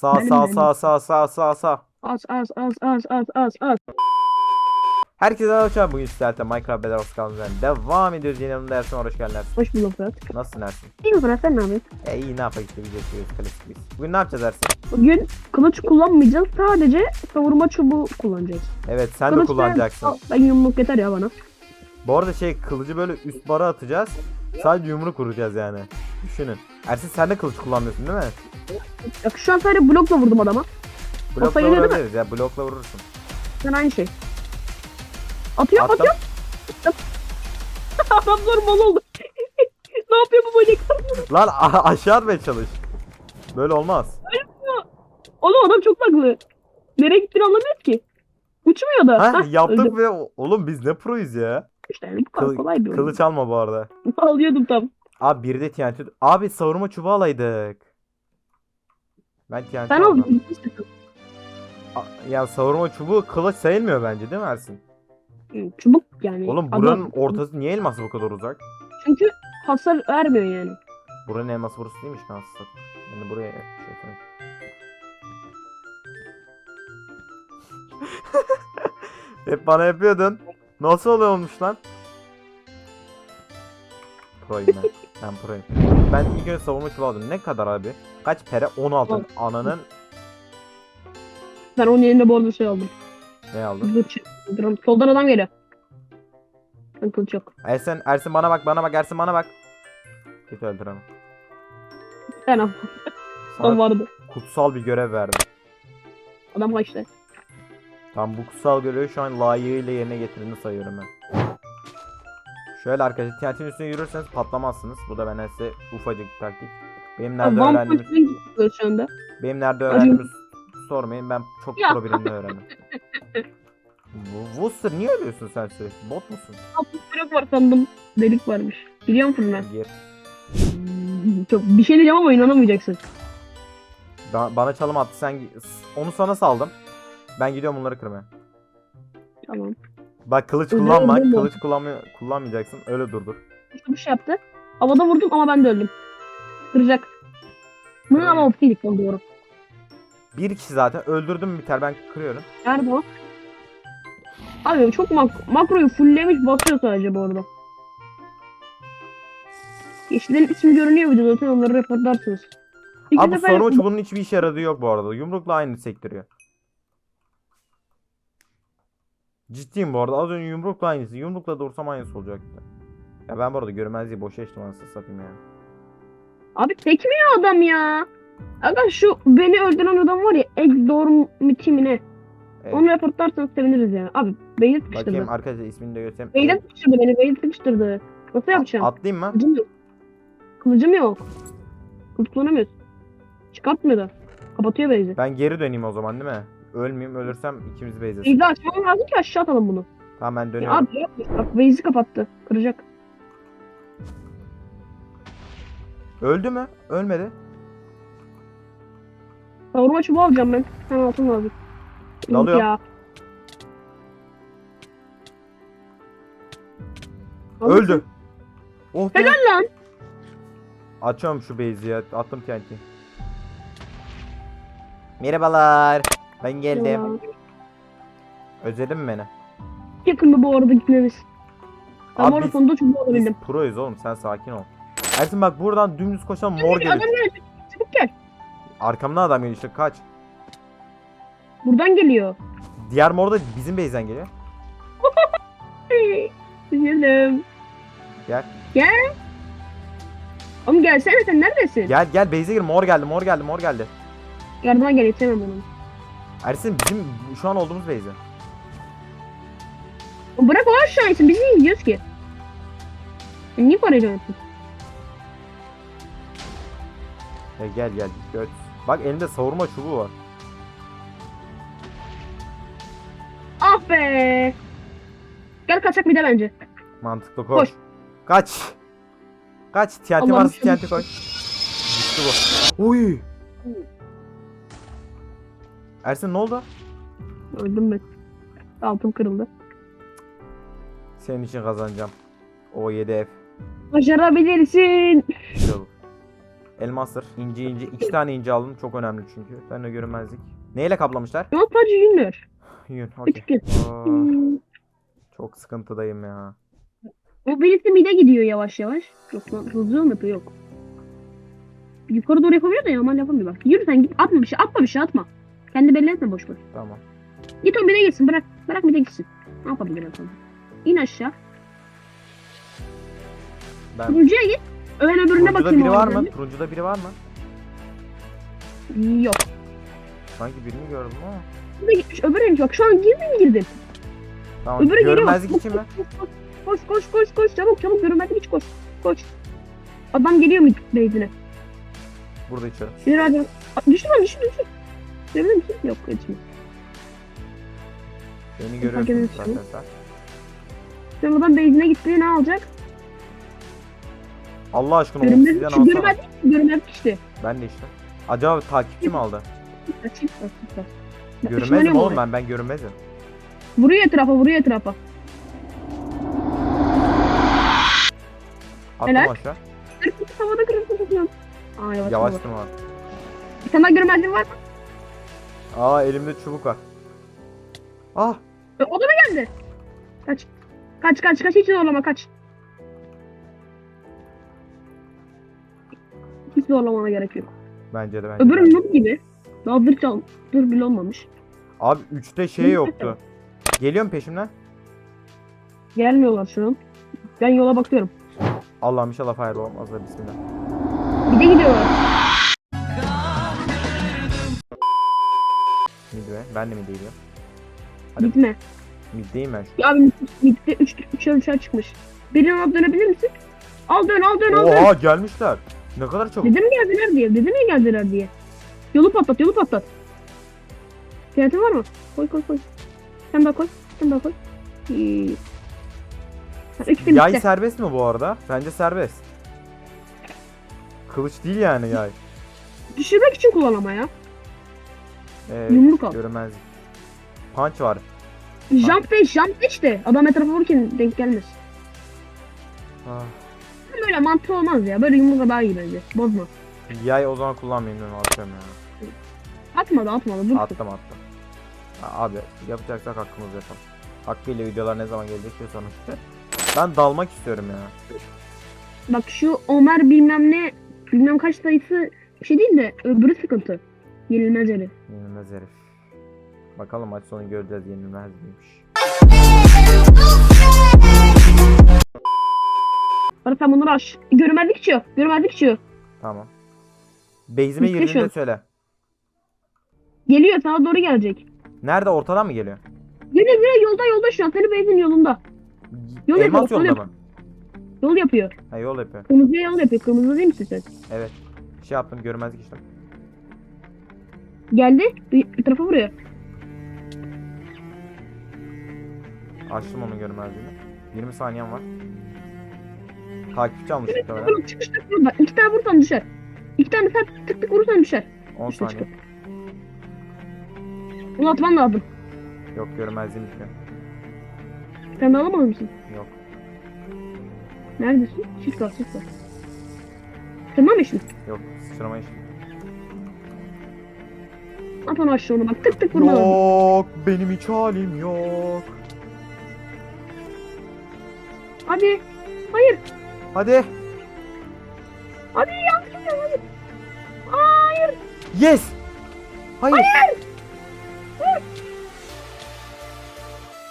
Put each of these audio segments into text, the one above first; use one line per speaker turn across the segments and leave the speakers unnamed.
Sağ
Benim,
sağ
benim.
sağ sağ sağ sağ sağ.
Az az az az az az az.
Herkese arkadaşlar. Bugün sizlerle Minecraft Bedrock kanalından devam ediyoruz. Yeni yanımda Ersin hoş geldin Ersin.
Hoş bulduk Fırat.
Nasılsın Ersin?
İyi mi Fırat sen ne yapıyorsun?
E iyi ne yapalım işte biz yapıyoruz klasik biz. Bugün ne yapacağız Ersin?
Bugün kılıç kullanmayacağız. Sadece savurma çubuğu kullanacağız.
Evet sen de
Kılıç
kullanacaksın.
Ben, ben yumruk yeter ya bana.
Bu arada şey kılıcı böyle üst bara atacağız. Sadece yumruk vuracağız yani. Düşünün. Ersin sen de kılıç kullanmıyorsun değil mi?
Ya şu an sadece blokla vurdum adama.
Blokla
mi?
vurabiliriz ya blokla vurursun.
Sen aynı şey. Atıyor
Attım.
atıyor. Adam normal oldu. ne yapıyor bu böcek?
Lan a- aşağı atmaya çalış. Böyle olmaz.
Oğlum adam çok haklı. Nereye gittiğini anlamıyoruz ki. Uçmuyor da.
Ha
Hah,
yaptık ve oğlum biz ne proyuz ya.
İşte yani bu kadar
Kılı-
kolay bir oyun.
Kılıç alma bu arada.
Alıyordum tam.
Abi biri de TNT. Abi savurma çubuğu alaydık. Ben TNT
Ben
aldım.
aldım.
Ya savurma çubuğu kılıç sayılmıyor bence değil mi Ersin?
Çubuk yani.
Oğlum
Adam-
buranın ortası niye elması bu kadar uzak?
Çünkü hasar vermiyor yani.
Buranın elması burası değilmiş ben aslında. Yani buraya şey yapayım. Hep bana yapıyordun. Nasıl oluyor olmuş lan? Proyum ben. Ben proyum. Ben ilk önce savunma çubuğu aldım. Ne kadar abi? Kaç pere? 16.
On.
Ananın
Ben onun yerine bu arada şey aldım.
ne aldın?
Kılıç. Soldan adam geliyor. Ben kılıç yok.
Ersin, Ersin bana bak, bana bak, Ersin bana bak. Git öldür onu.
Ben. Adam
Sana
vardı.
kutsal bir görev verdim.
Adam kaçtı.
Tam bu kutsal görevi şu an layığıyla yerine getirdiğini sayıyorum ben. Şöyle arkadaşlar TNT'nin üstüne yürürseniz patlamazsınız. Bu da benden size ufacık bir taktik. Benim nerede
One
öğrendiğimi,
Punch Man gidiyor şu anda.
benim nerede
Acı-
öğrendiğimi sormayın. Ben çok
Ya.
pro birimde öğrendim. Bu Wooster niye ölüyorsun sen sürekli? Bot musun?
Blok var sandım. Delik varmış. Biliyor musun ben?
Gir.
Çok bir şey diyeceğim ama inanamayacaksın.
Ba- bana çalım attı. Sen gi- onu sana saldım. Ben gidiyorum bunları kırmaya.
Tamam.
Bak kılıç
Öyle
kullanma.
oldu mu?
Kılıç kullanmıyor, kullanmayacaksın. Öyle durdur.
Bir şey yaptı. Havada vurdum ama ben de öldüm. Kıracak. Bunun ama optiydik lan doğru.
Bir kişi zaten öldürdüm biter ben kırıyorum.
Nerede o? Abi çok mak makroyu fulllemiş basıyor sadece bu arada. Yeşillerin ismi görünüyor videoda zaten onları reportlarsınız. İki
Abi bu
sefer yaptım.
çubuğunun hiçbir işe yaradığı yok bu arada. Yumrukla aynı sektiriyor. Ciddiyim bu arada. Az önce yumrukla aynısı. Yumrukla da vursam aynısı olacaktı. Ya ben bu arada görmezliği boşa içtim anasını satayım yani.
Abi tekmiyor adam ya. Aga şu beni öldüren adam var ya Exdormiti mi ne?
Evet.
Onu reportlarsanız seviniriz yani. Abi beyni sıkıştırdı.
Bakayım arkadaşlar ismini de.
Beyni
Evet.
sıkıştırdı beni. Beyni sıkıştırdı. Nasıl yapacağım?
Atlayayım mı?
Kılıcım yok. Kılıcım yok. Kılıç kullanamıyoruz. Çıkartmıyor da. Kapatıyor beyzi.
Ben geri döneyim o zaman değil mi? Ölmeyeyim ölürsem ikimiz beyzesin.
Beyzi açmam lazım ki aşağı atalım bunu.
Tamam ben
Ya
dönüyorum.
abi. Bak beyzi kapattı. Kıracak.
Öldü mü? Ölmedi.
Kavurma çubuğu alacağım ben. Sen altın lazım. Yok
Dalıyorum.
Ya.
Öldü. Oh be.
Helal lan.
Açıyorum şu base'i ya. Attım TNT. Merhabalar. Ben geldim. Özledin mi beni?
Yakında bu arada gitmemiz. Tam
Abi biz-
sonunda çubuğu
Biz
alabildim.
proyuz oğlum sen sakin ol. Ersin bak buradan dümdüz koşan mor
Adam
gelir.
geliyor. Çabuk gel.
Arkamdan adam geliyor işte kaç.
Buradan geliyor.
Diğer mor da bizim base'den geliyor.
Üzüldüm.
Gel.
Gel. Oğlum gelsene sen neredesin?
Gel gel base'e gir mor geldi mor geldi mor geldi.
Yardıma gel yetemem onu.
Ersin bizim şu an olduğumuz base'e.
Bırak o aşağı insin. Biz niye gidiyoruz ki? Niye parayla yaptın?
Ya gel gel göt. Bak elinde savurma çubuğu var.
Ah be. Gel kaçak bir de bence.
Mantıklı koş.
Koş.
Kaç. Kaç. TNT
Allah'ım
varsa
şunu-
koy. Gitti bu. Uy. Ersin ne oldu?
Öldüm ben. Altım kırıldı.
Senin için kazanacağım. O 7 F.
Başarabilirsin.
Bu. Elmasır. İnci inci. iki tane inci aldım. Çok önemli çünkü. Ben de görünmezlik. Neyle kaplamışlar?
An sadece yün var.
Yün. Okey. Aa, çok sıkıntıdayım ya.
O birisi mide gidiyor yavaş yavaş. Yok lan hızlı mı yapıyor? Yok. Yukarı doğru yapabiliyor da normal yapamıyor bak. Yürü sen git atma bir şey atma bir şey atma. Kendi belli etme boş boş.
Tamam.
Git o mide gitsin bırak. Bırak mide gitsin. Ne yapabilirim sana? İn aşağı.
Ben
Turuncuya git. Ön öbürüne
Turuncuda
bakayım.
biri
o
var mı? Turuncuda biri var mı?
Yok.
Sanki birini gördüm ama.
Burada gitmiş öbürüne bak şu an girdin girdin.
Tamam.
Öbürü geliyor.
Görünmezlik için mi?
Koş koş koş koş çabuk çabuk görünmezlik hiç koş. Koş. Adam geliyor mu beyzine?
Burada içiyorum.
Sinir hadi. Aa, Düştü lan Görebilir misin? Yok geçmiyor.
Beni görüyorsunuz zaten sen.
Şimdi adam beyzine gitti ne alacak?
Allah aşkına
Görünmezlik
obsidyen
işte
alsana.
görünmezlik görünmezlik işte.
Ben de işte. Acaba takipçi mi aldı?
Çıkar çıkar. Bak,
Görünmezim oğlum ben. Ben görünmezim.
Vuruyor etrafa vuruyor etrafa.
Attım
Helal.
aşağı.
Kırpık havada kırpık tutuyorum. Aa yavaş
Yavaş durma.
Daha görünmezlik var mı?
Aa elimde çubuk var. Ah
E, o da mı geldi? Kaç. Kaç kaç kaç hiç zorlama kaç. Hiç zorlamana gerek yok.
bence de bence.
Öbürü noob gibi. Daha dır çal. Dır bile olmamış.
Abi 3'te şey yoktu. Geliyor mu peşimden?
Gelmiyorlar şu an. Ben yola bakıyorum.
Allah'ım inşallah fire olmaz da bismillah.
Bir de gidiyorlar.
Mid be. Ben de mid değilim. Hadi.
Gitme.
Middeyim ben şu.
Ya abi midde 3 üçer üçer çıkmış. Birini alıp dönebilir misin? Al dön al dön al dön.
Oha gelmişler. Ne kadar çabuk.
Dedim geldiler diye. Dedim ya geldiler diye. Yolu patlat yolu patlat. Tiyatin var mı? Koy koy koy. Sen daha koy. Sen daha koy. İyi. Bin
Yay
işte.
serbest mi bu arada? Bence serbest. Kılıç değil yani yay.
Düşürmek için kullan ama ya.
Ee,
Yumruk al.
görünmezlik. Punch var.
Jump dash jump dash de. Adam etrafa vururken denk gelmez.
Ah.
Böyle mantığı olmaz ya. Böyle yumrukla daha iyi bence. Bozma.
Yay o zaman kullanmayayım ben atıyorum ya.
Atma da atma da dur.
Attım attım. Abi yapacaksak hakkımızı yapalım. Hakkıyla videolar ne zaman gelecek diye sonra. Ben dalmak istiyorum ya.
Bak şu Ömer bilmem ne bilmem kaç sayısı bir şey değil de öbürü sıkıntı. Yenilmez herif.
Yenilmez herif. Bakalım maç sonu göreceğiz yenilmez miymiş.
Bana sen bunları aç. Görünmezlik içiyor. Görünmezlik içiyor.
Tamam. Base'ime
Bitti
girdiğinde söyle.
Geliyor sana doğru gelecek.
Nerede ortadan mı geliyor?
Geliyor geliyor yolda yolda şu an. Senin benzin yolunda. Yol
Elmas
yapıyor,
yolda
yol
mı?
Yol yapıyor.
Ha yol yapıyor.
Kırmızıya yol yapıyor. Kırmızı değil misin sen?
Evet. Şey yaptım görmezlik işte.
Geldi. Bir, bir tarafa vuruyor.
Açtım onun görmezliğini. 20 saniyem var. Takipçi almış
çıkış tık vurma. İki tane vursan düşer. İki tane sen tık tık vursan düşer.
10
Düşme
saniye.
çıkar. Bunu atman lazım.
Yok görmezliğim bitiyor.
Sen de alamadın mısın?
Yok.
Neredesin? Çift kal. Tamam mı şimdi?
Yok. Sıçrama işte.
At onu aşağı onu bak. Tık tık vurma.
Yok. Benim hiç halim yok.
Hadi. Hayır.
Hadi.
Hadi yanlış hadi. Hayır.
Yes. Hayır.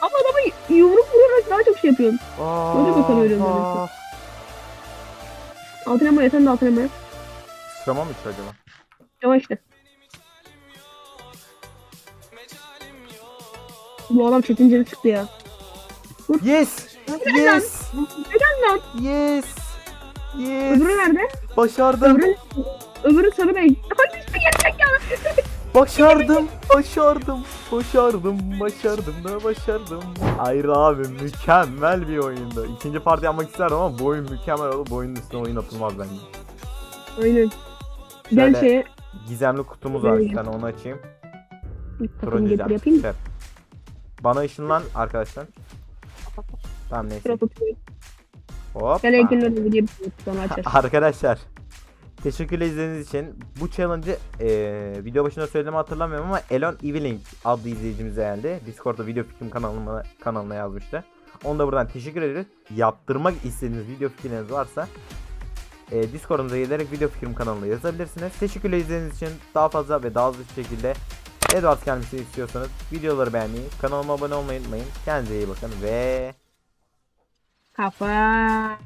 Ama adamı yumruk vurarak daha çok şey yapıyorsun. Öyle bakalım öyle
Aa,
öyle. Altın emaya sen de altın emaya.
Sıçrama mı içti acaba?
Yavaş işte. Bu adam çetince çıktı ya.
Yes.
Neden lan?
Yes.
Neden lan?
Yes. Yes.
Öbürü nerede?
Başardım.
Öbürü, öbürü sarı bey. Hadi işte gelecek ya.
Başardım. Başardım. Başardım. Başardım da başardım. Hayır abi mükemmel bir oyundu. İkinci parti yapmak isterdim ama bu oyun mükemmel oldu. Bu oyunun üstüne oyun atılmaz bence.
Aynen. Gel
Şöyle
şeye.
Gizemli kutumuz var bir tane onu açayım.
Takım
Turuncu
getir
cam.
yapayım mı?
Bana ışınlan arkadaşlar. Tamam neyse. Hop. Arkadaşlar. Teşekkürler izlediğiniz için. Bu challenge'ı eee, video başında söylediğimi hatırlamıyorum ama Elon Eviling adlı izleyicimiz geldi. Discord'da video fikrim kanalına, kanalına yazmıştı. Onu da buradan teşekkür ederiz. Yaptırmak istediğiniz video fikirleriniz varsa eee Discord'umuza gelerek video fikrim kanalına yazabilirsiniz. Teşekkürler izlediğiniz için daha fazla ve daha hızlı şekilde Edward gelmesini istiyorsanız videoları beğenmeyi, kanalıma abone olmayı unutmayın. Kendinize iyi bakın ve
Kafa.